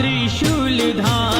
ত্রিশূল ধার